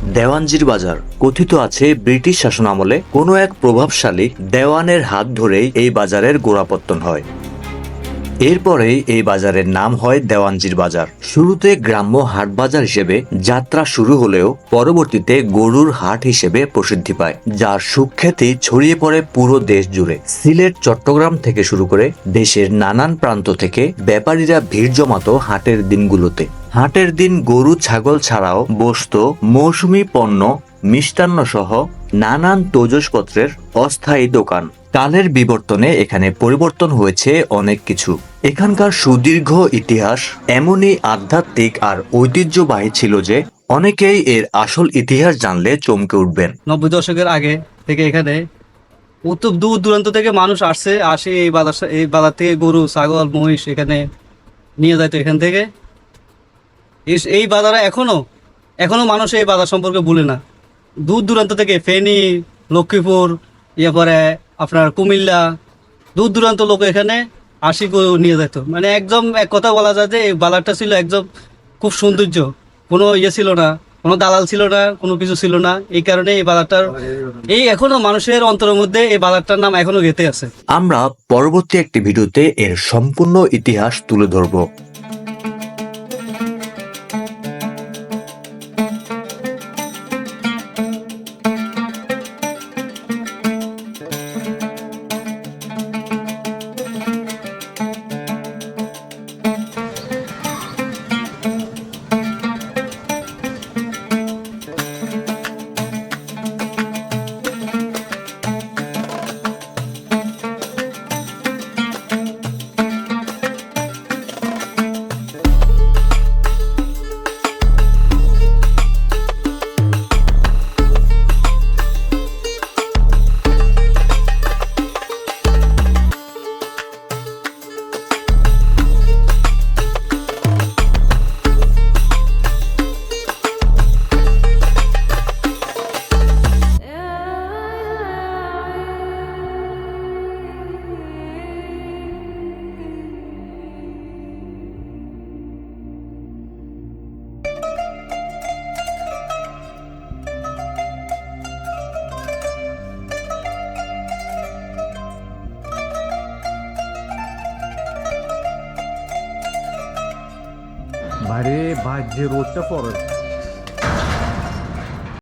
দেওয়ানজির বাজার কথিত আছে, ব্রিটিশ শাসনামলে কোনো এক প্রভাবশালী দেওয়ানের হাত ধরেই এই বাজারের গোড়াপত্তন হয়। এরপরেই এই বাজারের নাম হয় দেওয়ানজির বাজার। শুরুতে গ্রাম্য হাট বাজার হিসেবে যাত্রা শুরু হলেও পরবর্তীতে গরুর হাট হিসেবে প্রসিদ্ধি পায়, যার সুখ্যাতি ছড়িয়ে পড়ে পুরো দেশ জুড়ে। সিলেট, চট্টগ্রাম থেকে শুরু করে দেশের নানান প্রান্ত থেকে ব্যাপারীরা ভিড় জমাতো হাটের দিনগুলোতে। হাটের দিন গরু, ছাগল ছাড়াও বসত, মৌসুমী পণ্য, মিষ্টান্ন সহ নানান তোজসপত্রের অস্থায়ী দোকান। কালের বিবর্তনে এখানে পরিবর্তন হয়েছে অনেক কিছু। এখানকার সুদীর্ঘ ইতিহাস এমনই আধ্যাত্মিক আর ঐতিহ্যবাহী ছিল যে অনেকেই এর আসল ইতিহাস জানলে চমকে উঠবেন। নব্বই দশকের আগে থেকে এখানে কত দূর দূরান্ত থেকে মানুষ আসছে, আসে এই বাজার এই বাজার থেকে গরু, ছাগল, মহিষ এখানে নিয়ে যায় তো এখান থেকে। এই- বাজারে এখনও? এখনও মানুষ এই বাজার সম্পর্কে ভুলে না। দূর দূরান্ত থেকে ফেনী, লক্ষ্মীপুর ইয়ে পরে আপনার কুমিল্লা, দূর দূরান্ত লোক এখানে গরু নিয়ে যেত। মানে একদম এক কথা বলা যায় যে এই বাজারটা ছিল একদম খুব সৌন্দর্য। কোনো ইয়ে ছিল না, কোনো দালাল ছিল না, কোনো কিছু ছিল না। এই কারণে এই বাজারটার এই এখনও মানুষের অন্তরের মধ্যে এই বাজারটার নাম এখনও গেতে আছে। আমরা পরবর্তী একটি ভিডিওতে এর সম্পূর্ণ ইতিহাস তুলে ধরব। বাইরে বাইর যে রোদটা পড়ে